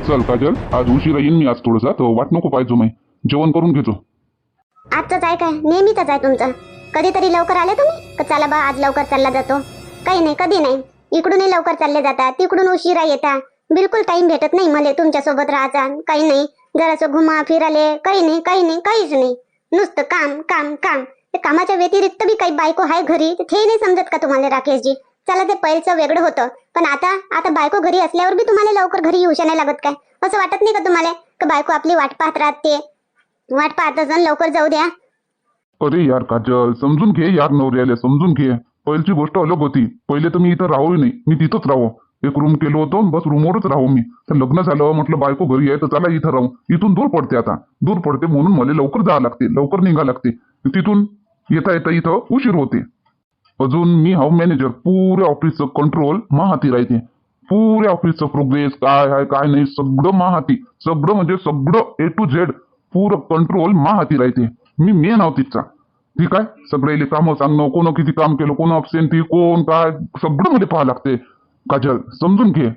चल काजल आज उशिरा येईन मी आज थोडंसं. तर वाट नको पाहिजे मी जेवण करून घेतो. आजचंच आहे काय? नेहमीच आहे तुमचं. कधीतरी लवकर आले तुम्ही? का चला बा आज लवकर चालला जातो? काही नाही कधी नाही. इकडूनही लवकर चालले जाता तिकडून उशिरा येता. बिलकुल टाइम भेटत नाही मला तुमच्यासोबत राहायचा. काही नाही जरासं घुमा फिराले काही नाही काही नाही काहीच नाही. नुसतं काम काम काम. कामाच्या व्यतिरिक्त बी काही बायको आहे घरी ते नाही समजत का तुम्हाला राकेशजी? चला ते पहिलचं वेगळं होतं. पण आता आता बायको घरी असल्यावर बी तुम्हाला लवकर घरी येऊ नाही लागत काय? असं वाटत नाही का तुम्हाला? का बायको आपली वाट पाहत राहते? वाट पाहत असून लवकर जाऊ द्या. अरे यार काजल समजून घे यार नवऱ्याला समजून घे. पहिलीची गोष्ट अलग होती. पहिले तर मी इथं राहू नाही. मी तिथंच राहू. एक रूम केलो होतो बस रूमवरच राहू मी. तर लग्न झालं म्हटलं बायको घरी आहे तर चला इथं राहू. इथून दूर पडते आता. दूर पडते म्हणून मला लवकर जावं लागते. लवकर निघा लागते. तिथून येता येता इथं उशीर होते. अजून मी हाऊ मॅनेजर पुऱ्या ऑफिसचं कंट्रोल महाती राहते. पुऱ्या ऑफिसचं प्रोग्रेस काय आहे काय नाही सगळं महाती. सगळं म्हणजे सगळं ए टू झेड पुरं कंट्रोल महाती राहते. मी मेन आहो तिथचा ठीक आहे? सगळे कामं सांगणं कोण किती काम केलं कोण अबसेंटी कोण काय सगळं मध्ये पाहावं लागते. काजल समजून घे.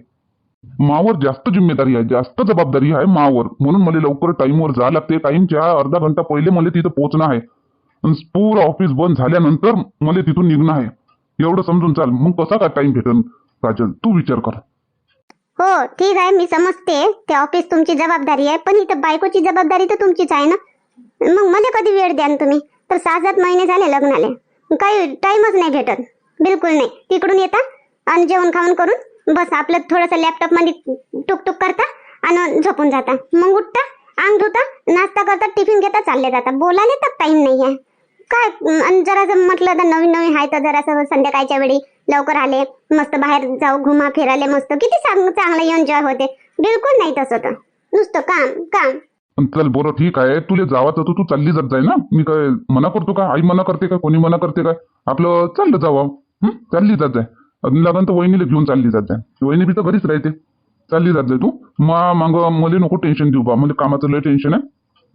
मावर जास्त जिम्मेदारी आहे जास्त जबाबदारी आहे मावर. म्हणून मला लवकर टाईमवर जावं लागते. टाईमच्या अर्धा घंटा पहिले मला तिथं पोहोचणं आहे. अन् पूर ऑफिस बंद झाल्यानंतर मला तिथून निघणं आहे. एवढं समजून चाल. मग कसा काय टाइम भेटेल काजल तू विचार कर. हो ठीक आहे. मी समजते. ते ऑफिस तुमची जबाबदारी आहे. पण इथं बायकोची जबाबदारी तर तुमचीच आहे ना? मग मला कधी वेळ द्या तुम्ही? तर सहा सात महिने झाले लग्नाले. काही टाइमच नाही भेटत. बिलकुल नाही. तिकडून येता आणि जेवण खाऊन करून बस. आपलं थोडंसं लॅपटॉपमध्ये टुकटुक करता आणि झोपून जाता. मग उठता अंग धुता नाश्ता करता टिफिन घेता चालले जाता. बोलायला तर टाइम नाही आहे काय आणि जरासं म्हटलं तर नवीन नवीन आहे तर जरासं संध्याकाळच्या वेळी लवकर आले मस्त बाहेर जाऊ घुमा फिराले मस्त. किती चांग- चांगलं एन्जॉय होते. बिलकुल नाही तसं तर. नुसतं काम काम. चल बरं ठीक आहे. तुला जावाचं तर तू चालली जात जाय ना. मी काय मना करतो का? आई मना करते का? कोणी मना करते का? आपलं चाललं जावा. चालली जात जाय. अजून लागन तर वहिनीला घेऊन चालली जात जाय. वहिनी बी तर घरीच राहते. चालली जात जाय तू. मग मग मला नको टेन्शन देऊ बा. मला कामाचं लय टेन्शन आहे.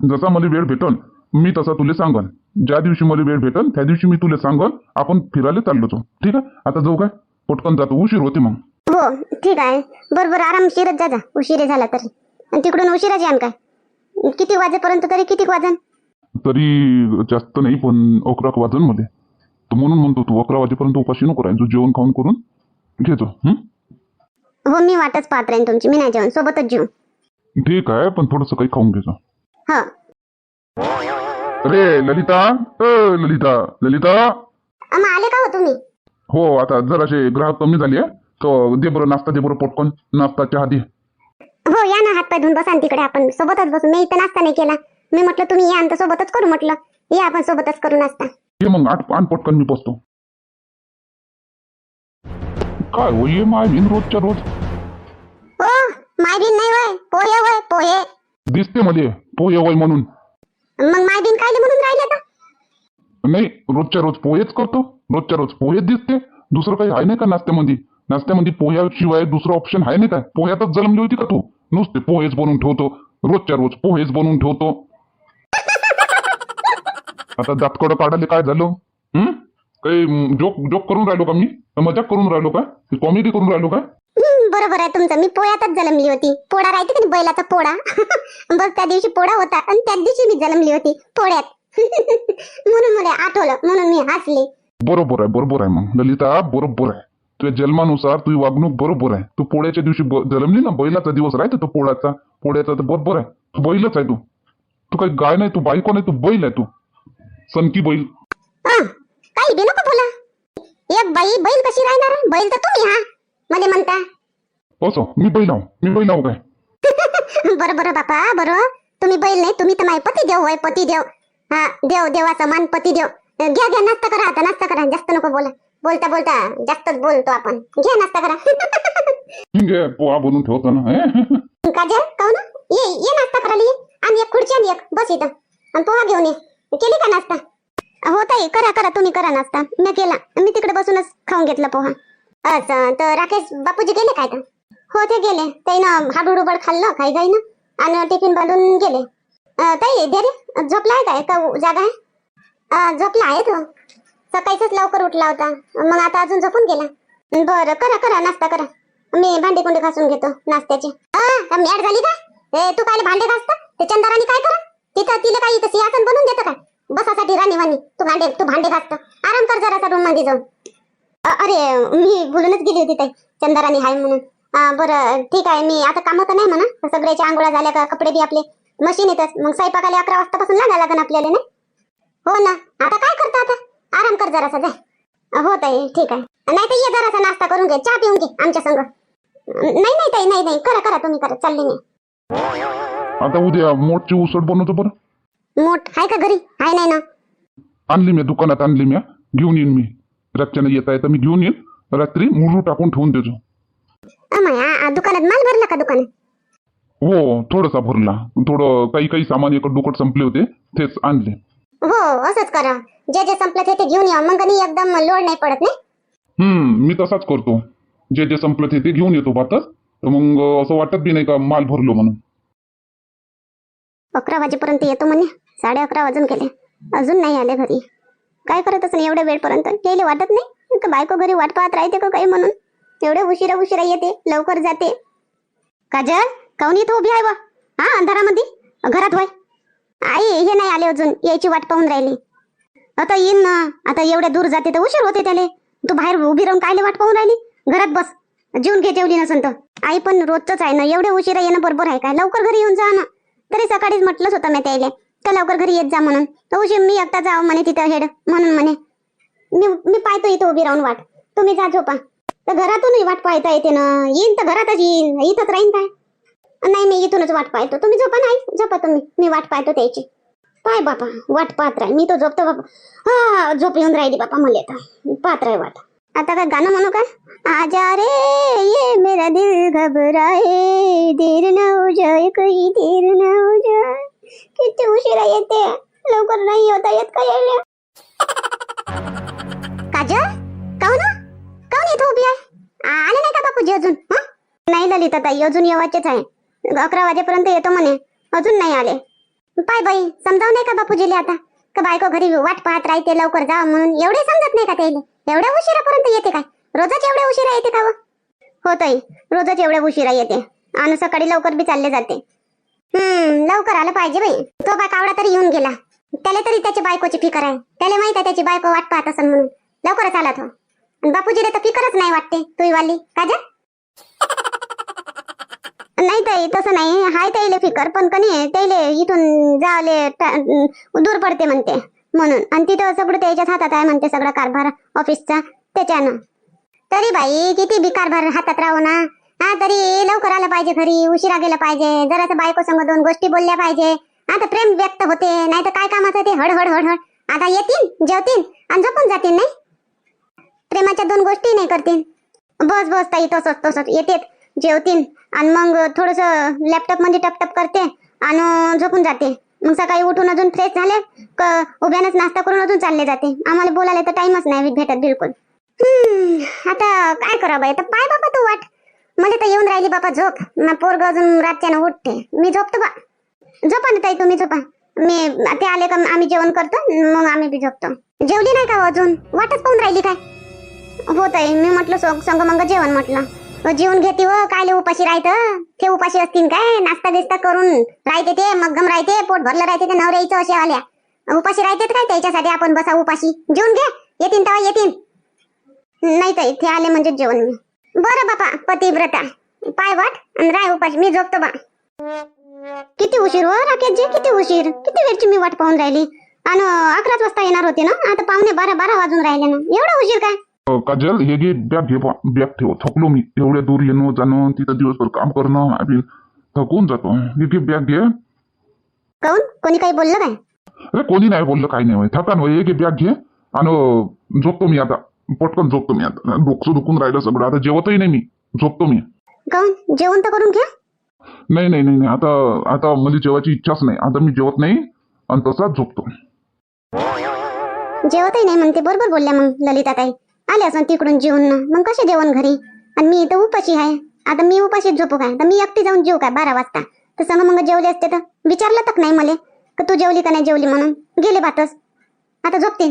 जसा मला वेळ भेटन मी तसा तुला सांगन. ज्या दिवशी मला वेळ भेटन त्या दिवशी मी तुला सांगन आपण फिरायला चाललो तो ठीक आहे? आता जाऊ काय? पटकन जातो. उशीर होते मग. हो ठीक आहे. बरोबर आरामशीरच जा जा. उशिरे झाला तरी. आणि तिकडून उशिराच यान काय? किती वाजेपर्यंत तरी किती वाजन? तरी जास्त नाही पण अकरा वाजनमध्ये तर म्हणून म्हणतो तू अकरा वाजेपर्यंत उपाशी नको राहीन तू जेवण खाऊन करून घेतो. हं? हो मी वाटच पाहत राहीन तुमची. मी नाही जेवण. सोबतच जेवू ठीक आहे पण थोडंसं काही खाऊन घेतो. हो. अरे ललिता? अ ललिता. ललिता? अम्मा आले का हो तुम्ही? हो आता जराशे ग्राहक कमी झाले तर दे बरं नाश्ता दे बरं पटकन. नाश्ता चहा दे हो या ना हात पाय धुवून बसा ना तिकडे. आपण सोबतच बसू. मी इथं नाश्ता नाही केला. मी म्हटलं तुम्ही या तर सोबतच करू म्हटलं. या आपण सोबतच करू नाश्ता. ये मग आठ आण पटकन मी पोचतो काय हो ये माय बिन रोजच्या रोज? हो मायबीन नाही वय. पोहे वय पोहे. दिसते मध्ये पोहे वय म्हणून. मग मायबीन कायले म्हणून राहिले तर नाही रोजच्या रोज पोहेच करतो. रोजच्या रोज पोहेच दिसते. दुसरं काही आहे नाही का नाश्त्यामध्ये? नाश्त्यामध्ये पोह्याशिवाय दुसरं ऑप्शन आहे नाही काय पोह्यातच जन्मली होती का तू? नुसते पोहेच बनवून ठेवतो. रोजच्या रोज पोहेच बनवून ठेवतो. आता दातकडं काढायला काय झालं? हम्म काही जोक जोक करून राहिलो का मी? मजाक करून राहिलो का? कॉमेडी करून राहिलो का? बरोबर आहे तुमचं. मी पोळ्यातच जन्मली होती. पोळा राहते की बैलाचा पोळा? बस त्या दिवशी पोळा होता आणि त्या दिवशी मी जन्मली होती पोळ्यात. म्हणून मला आठवलं. म्हणून मी हसले. बरोबर आहे बरोबर आहे मग. ललिता बरोबर आहे. तुझ्या जन्मानुसार तुझी वागणूक बरोबर आहे. तू पोळ्याच्या दिवशी ब- जन्मली ना? बैलाचा दिवस राहते तो पोळ्याचा पोळ्याचा तर बरोबर आहे. तू बैलच आहे तू. तू काही गाय नाही तू बायको नाही तू बैल आहे तू. सनकी बैल. काही बी नको बोला. एक बाई बैल कशी राहणार? बैल तर तुम्ही हा. मध्ये म्हणता. असो मी बैल आहो मी बैल आहो काय बरं बरं बापा बरं तुम्ही बैल नाही तुम्ही तर माझे पती देव आहे पती देव हा देव देवाचा मान पती देव घ्या घ्या नाश्ता करा आता नाश्ता करा जास्त नको बोला बोलता बोलता जास्तच बोलतो आपण घ्या नाश्ता करा आहे पोहा बनवून ठेवतो ना हे? काजल काहून ये ये नाश्ता करायला ये आणि एक खुर्ची आणि एक बस इथं आणि पोहा घेऊन ये केली का नाश्ता हो ताई करा करा तुम्ही करा नाश्ता मी केला मी तिकडे बसूनच खाऊन घेतला पोहा असं तर राकेश बापूजी गेले काय तर हो ते गेले. त्यानं उबड खाल्लं काही काही ना आणि टिफिन बांधून गेले. ताई दे रे. झोपला आहे काय का जागा आहे. झोपला आहे तो. सकाळीच लवकर उठला होता. मग आता अजून झोपून गेला. बरं करा करा नाश्ता करा. मी भांडे कुंडे घासून घेतो नाश्त्याचे. मॅड झाली का? ए तू काय भांडे घासत? ते चंदारानी काय करा? तिथं तिला काही इथं सिंहासन बनवून देतं काय? बसासाठी राणीवाणी. तू भांडे तू भांडे घासत. आराम कर जरासा रूममध्ये जाऊन. अरे मी बोलूनच गेली होती ताई. चंदाराणी हाय म्हणून. बरं ठीक आहे. मी आता काम तर नाही म्हणा सगळ्याच्या आंघोळा झाल्या का कपडे बी आपले मशीन येतात. मग स्वयंपाकाला अकरा वाजतापासून लागा लागन आपल्याला नाही? हो ना. आता काय करता आता? आराम कर जरासा जा. हो ताई ठीक आहे. नाही तर ये जरासा नाश्ता करून घे. चहा पिऊन घे आमच्या संग. नाही नाही ताई नाही नाही. करा करा तुम्ही करा. चालले मी. आता उद्या मोठची उसळ बनवतो बरं. मोठ आहे का घरी? आहे नाही ना. आणली मी दुकानात आणली मी घेऊन येईन मी. रातच्यानं येता येता मी घेऊन येईन. रात्री मुरू टाकून ठेवून देतो. आ, दुकानात माल भरला का दुकानात हो थोडासा भरला. थोडं काही काही सामान एकट दुकट संपले होते तेच आणले. हो असंच करा. जे जे संपलं ते ते घेऊन या मग कधी एकदम लोड नाही पडत नाही? हम्म मी तसाच करतो. जे जे संपलं ते ते घेऊन येतो बातच तर मग असं वाटत बी नाही का माल भरलो म्हणून. अकरा वाजेपर्यंत येतो म्हणे. साडे अकरा वाजून गेले. अजून नाही आले घरी. काय करत असं एवढ्या वेळपर्यंत? यायला वाटत नाही? का बायको घरी वाट पाहत राहते का काही म्हणून? तेवढे उशिरा उशिरा येते लवकर जाते. काजल काऊन इथं उभी आहे बा हा अंधारामध्ये? घरात होय. आई हे नाही आले अजून यायची वाट पाहून राहिली. आता येईन ना. आता एवढ्या दूर जाते तर उशीर होते त्याले. तू बाहेर उभी राहून कायले वाट पाहून राहिली? घरात बस. जेवून घे जेवली नसन तर. आई पण रोजच आहे ना एवढ्या उशिरा येणं बरोबर आहे काय? लवकर घरी येऊन जा ना. तरी सकाळीच म्हटलंच होतं मी त्याला. तर लवकर घरी येत जा म्हणून. तर उशीर मी एकटा जावं म्हणे तिथं हेड म्हणून म्हणे. मी मी पाहतो इथं उभी राहून वाट. तुम्ही जा झोपा. तर घरातूनही वाट पाहता येते ना. येईन तर घरातच येईन. इथंच राहीन काय? नाही मी इथूनच वाट पाहतो. तुम्ही झोपा नाही झोपा तुम्ही. मी वाट पाहतो त्याची. पाय बापा वाट पाहत राह. मी तो झोपतो बापा. हा झोप येऊन राहिली बापा मला तर. पाहत राह वाट. आता काय गाणं म्हणू का आजा रे ये मेरा दिल घबराए. देर न हो जाए कहीं देर न हो जाए किती उशिरा येते. लवकर नाही होता येत का यायला? उभी आहे? आले नाही का बापूजी अजून? नाही ललिता ताई अजून येवाचेच आहे. अकरा वाजेपर्यंत येतो म्हणे. अजून नाही आले. पाय बाई समजाव नाही का बापूजीले आता? का बायको घरी वाट पाहत राहते लवकर जा म्हणून. एवढे समजत नाही का त्याला? एवढ्या उशिरापर्यंत येते काय? रोजच एवढ्या उशिरा येते का व? हो ताई रोजच एवढ्या उशिरा येते. आणि सकाळी लवकर बी चालले जाते. हम्म लवकर आलं पाहिजे बाई. तो बा कावडा तरी येऊन गेला. त्याला तरी त्याची बायकोची फिकर आहे. त्याला माहीत आहे त्याची बायको वाट पाहत असेल म्हणून. लवकरच आला तो. बापूजी बापूजीला तर फिकरच नाही वाटते तुई वाली काजा नाही ताई तसं नाही. हाय ताईले फिकर पण कनी ताईले इथून जावले दूर पडते म्हणते म्हणून. आणि तिथं सगळं त्याच्याच हातात आहे म्हणते सगळं कारभार ऑफिसचा त्याच्यानं. तरी बाई किती बी कारभार हातात राहू ना. हा तरी लवकर आलं पाहिजे घरी उशिरा गेलं पाहिजे. जरासं बायको संग दोन गोष्टी बोलल्या पाहिजे. आता प्रेम व्यक्त होते नाही तर काय कामाचं ते? हड हड हड हड आता येतील जेवतील आणि झोपून जातील नाही? प्रेमाच्या दोन गोष्टी नाही करतील बस बस ताई तसंच तसंच. येतेत जेवतील आणि मग थोडस लॅपटॉपमध्ये टपटप करते आणि झोपून जाते. मग सकाळी उठून अजून फ्रेश झाले उभ्यानच नाश्ता करून अजून चालले जाते. आम्हाला बोलायला तर टाइमच नाही भेटत बिलकुल. आता काय करा बाई? पाय बाबा तू वाट. मला तर येऊन राहिली बाबा झोप. पोरग अजून रातच्यानं उठते. मी झोपतो बा. झोपा ना ताई तुम्ही झोपा. मी ते आले का आम्ही जेवण करतो मग आम्ही बी झोपतो. जेवली नाही का हो अजून? वाटच पाहून राहिली काय? हो ताई मी म्हटलं सं- संग मग जेवण म्हटलं. जेवण घेते व कायले उपाशी राहतं ते उपाशी असतील काय? नाश्ता बिस्ता करून राहते ते मग्गम राहते पोट भरलं राहते ते नवऱ्याचं अशा आल्या. उपाशी राहते काय त्याच्यासाठी आपण बसा उपाशी? जेवून घे. येतील तेव्हा येतील नाही ताई ते आले म्हणजे जेवण मी. बरं बापा पतिव्रता. पाय वाट आणि राय उपाशी. मी झोपतो बा. किती उशीर हो राकेशजी किती उशीर? किती वेळची मी वाट पाहून राहिली? आणि अकराच वाजता येणार होते ना? आता पाहुणे बारा बारा वाजून राहिले ना. एवढा उशीर काय? काजल हे घे बॅग घे बा बॅग ठेव थकलो मी एवढ्या दूर येणं जाणं तिथं दिवसभर काम करणं आधी थकून जातो हे घे बॅग घे काऊन कोणी काही बोललं काय अरे कोणी नाही बोललं काही नाही. थकान हे घे बॅग घे आणि झोपतो मी आता पटकन झोपतो मी आता डोकं दुखून राहिलं सगळं आता जेवतही नाही मी झोपतो मी काऊन जेवण तर करून घ्या नाही नाही नाही नाही आता आता मला जेवायची इच्छाच नाही आता मी जेवत नाही आणि तसाच झोपतो जेवतही नाही म्हणते बरोबर बोलल्या मग ललिता ताई आले असं तिकडून जेवण. ना मग कसे जेवण घरी? आणि मी इथं उपाशी आहे. आता मी उपाशीच झोपू काय? तर मी एकटी जाऊन जेवू काय बारा वाजता? तर सांग मग जेवले असते तर? विचारलं तक नाही मला. का तू जेवली का नाही जेवली म्हणून? गेले बातस आता झोपते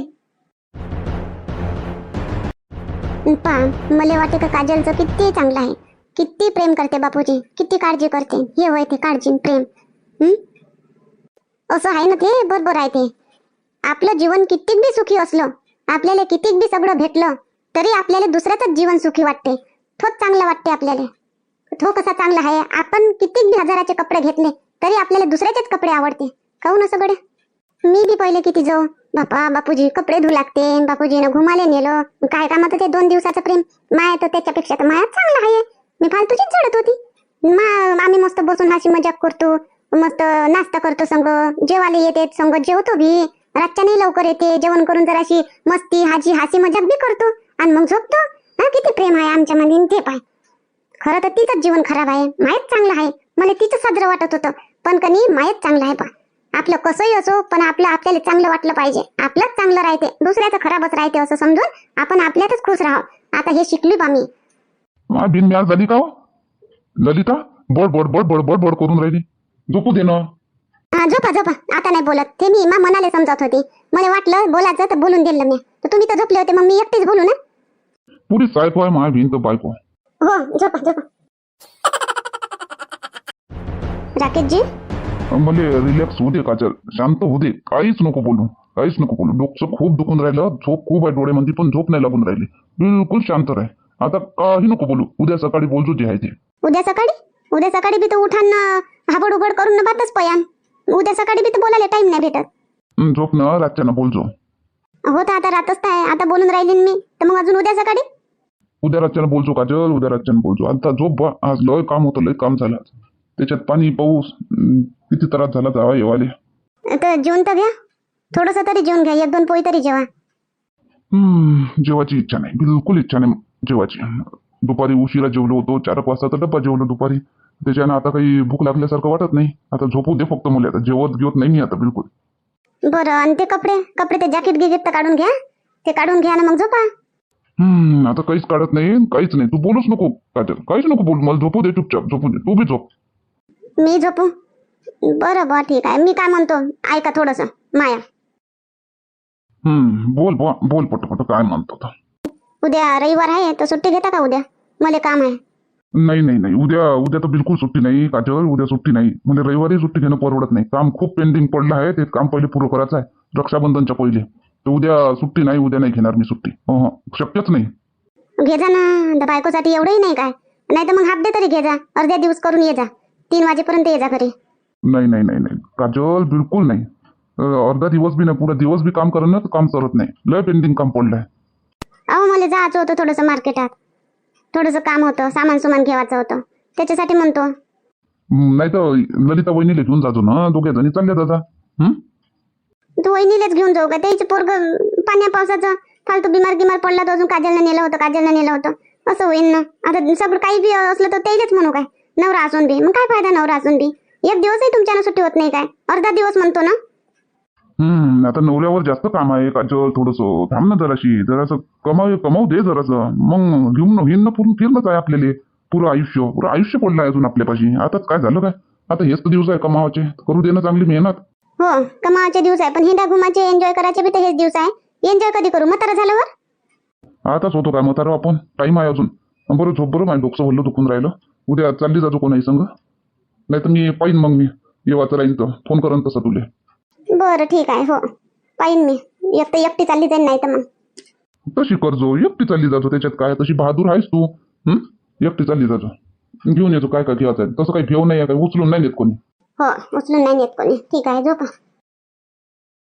पा मला वाटते का काजलचं किती चांगलं आहे. किती प्रेम करते बापूजी. किती काळजी करते. हे होय ते काळजी प्रेम. असं आहे ना ते? बरोबर आहे ते. आपलं जीवन कितीक बी सुखी असलं आपल्याला कितीक बी सगळं भेटलं तरी आपल्याला दुसऱ्याच जीवन सुखी वाटते. तोच चांगला वाटते आपल्याला. तो कसा चांगला आहे. आपण कितीक बी हजाराचे कपडे घेतले तरी आपल्याला दुसऱ्याचेच कपडे आवडते. काहून असं गड्या? मी बी पहिले किती जाऊ. बापा बापूजी कपडे धुऊ लागते. बापूजीनं घुमाले नेलं. काय कामात ते दोन दिवसाचं प्रेम? माया तर त्याच्यापेक्षा तर माया चांगला आहे. मी फालतूचीच चढत होती. मा आम्ही मस्त बसून अशी मजाक करतो. मस्त नाश्ता करतो संग. जेवायला येते संग जेवतो बी. रातच्या नाही लवकर येते. जेवण करून जराशी मस्ती हाजी हासी मजाक बी करतो. आणि मग झोपतो. हा किती प्रेम आहे आमच्या मध्ये ते पाय. खरं तर तिचंच जीवन खराब आहे. माहीत चांगलं आहे. मला तिचं साजरं वाटत होतं. पण कनी माहीत चांगलं आहे पा आपलं कसंही असो पण आपलं आपल्याला चांगलं वाटलं पाहिजे. आपलंच चांगलं राहते. दुसऱ्याचं खराबच राहते असं समजून आपण आपल्यातच खुश राहावं. आता हे शिकली बा मी. मा बिन झाली का हो? ललिता बड बड बड बड बड बड करून राहिली. झोपू दे ना. हा झोपा झोपा. आता नाही बोलत. ते मी मा मनाला समजत होती. मला वाटलं बोलायचं तर बोलून दिलं मी तर तुम्ही तर झोपले होते मग मी एकटीच बोलू ना? पुरी सायको आहे मा भिन तर बायको हो झोपा झोपा राकेशजी मला रिलॅक्स दे काजल शांत दे काहीच नको बोलू काहीच नको बोलू डोकं खूप दुखून राहिलं झोप खूप आहे डोळ्यामध्ये पण झोप नाही लागून राहिली बिलकुल शांत राह आता काही नको बोलू उद्या सकाळी बोलतो जे आहे ते उद्या सकाळी उद्या सकाळी बी तर उठान हाबड उघड करून न बातच पयान उद्या सकाळी बी तर बोलायला टाइम नाही भेटत झोप ना रातच्यानं बोलतो हो तर आता रातच आहे. आता बोलून राहिली ना मी. तर मग अजून उद्या सकाळी? उद्या रातच्यानं बोलतो काजल उद्या रातच्यानं बोलतो आता झोप बा. आज लय काम होतं लय काम झालं आज. त्याच्यात पाणी पाऊस किती त्रास झाला जावा येवाले. तर जेवण तर घ्या. थोडस तरी जेवण घ्या. एक दोन पोळी तरी जेवा. हम्म, जेवायची इच्छा नाही. बिलकुल इच्छा नाही जेवायची. दुपारी उशिरा जेवलो होतो. चार एक वाजता तर डब्बा जेवलो दुपारी. त्याच्यानं आता काही भूक लागल्यासारखं वाटत नाही. आता झोपू दे फक्त मुले. आता जेवत घेत नाही मी आता बिलकुल. बरं आणि ते कपडे? कपडे ते जॅकेट गिकेट तर काढून घ्या. ते काढून घ्या ना मग झोपा. हम्म आता काहीच काढत नाही काहीच नाही. तू बोलूच नको काजल. काहीच नको बोल. मला झोपू दे चुपचाप. झोपू दे. तू बी झोप. मी झोपू? बरं बरं ठीक आहे. मी काय म्हणतो? ऐका थोडस. माया. हम्म बोल बोल पट पट काय म्हणतो उद्या रविवार आहे तर सुट्टी घेता का उद्या? मला काम आहे. नाही नाही नाही. उद्या उद्या तर बिलकुल सुट्टी नाही. काजल उद्या सुट्टी नाही. म्हणजे रविवारी सुट्टी घेणं परवडत नाही. काम खूप पेंडिंग पडलं आहे. ते काम पहिले पूर्ण करायचं आहे. रक्षाबंधनच्या पहिले. तर उद्या सुट्टी नाही. उद्या नाही घेणार मी सुट्टी. अहं, शक्यच नाही. घे जा ना. बायकोसाठी एवढंही नाही काय? नाही तर मग हाफ डे तरी घे जा. अर्ध्या दिवस करून ये जा. तीन वाजेपर्यंत ये जा घरी. नाही नाही नाही नाही. काजल बिलकुल नाही. अं, अर्धा दिवस बी नाही. पुरा दिवस बी काम करणं तर काम करत नाही. लय पेंडिंग काम पडलंय अहो मला जायचं होतं थोडंसं मार्केटात थोडंसं काम होतं सामान सुमान घेवायचं होतं. त्याच्यासाठी म्हणतो. नाही तर ललिता वहिनीला घेऊन जातो ना दोघे जणी. चालल्या दादा तू वहिनीलाच घेऊन जाऊ का? त्याची पोरग पाण्या पावसाचं फालतू बिमार गिमार पडला तर अजून काजलनं नेलं होतं काजलनं नेलं होतं. असं होईल ना. आता सगळं काही बी असलं तर त्यालाच म्हणू काय? नवरा असून बी. मग काय फायदा नवरा असून बी? एक दिवसही तुमच्यानं सुट्टी होत नाही काय? अर्धा दिवस म्हणतो ना? हम्म आता नवऱ्यावर जास्त काम आहे काजल थोडस थांब ना जराशी जरासं कमाव कमावू दे जरासं. मग घेऊन येईन ना पूर्ण फिरणंच आहे आपल्याला. पुरं आयुष्य पुरं आयुष्य पडलं आहे अजून आपल्यापाशी. आताच काय झालं काय? आता हेच तर दिवस आहे कमावाचे. करू दे ना चांगली मेहनत. हो कमावाचे दिवस आहे पण हिंडा घुमाचे एन्जॉय करायचे बी तर हेच दिवस आहे. एन्जॉय कधी करू? म्हातारा झाल्यावर आताच होतो काय म्हातारा आपण? टाइम आहे अजून. बरं झोप बरं माझं डोकं भरलं दुखून राहिलं. उद्या चालली जातो कोणाही संग. नाही तर मी पाहिन मग मी. येवाचं राहीन तर फोन करेन तसं तुले. बरं ठीक आहे हो. पाहिन मी. एक तर एकटी चालली जाईन नाही तर मग. तशी करजो? एकटी चालली जातो त्याच्यात काय? तशी बहादूर आहेस तू? एकटी चालली जातो. घेऊन येतो काय काय घ्यायचं आहे? तसं काही घेऊ नाही काय उचलून नाही देत कोणी. हो उचलून नाही नेत कोणी. ठीक आहे झोपा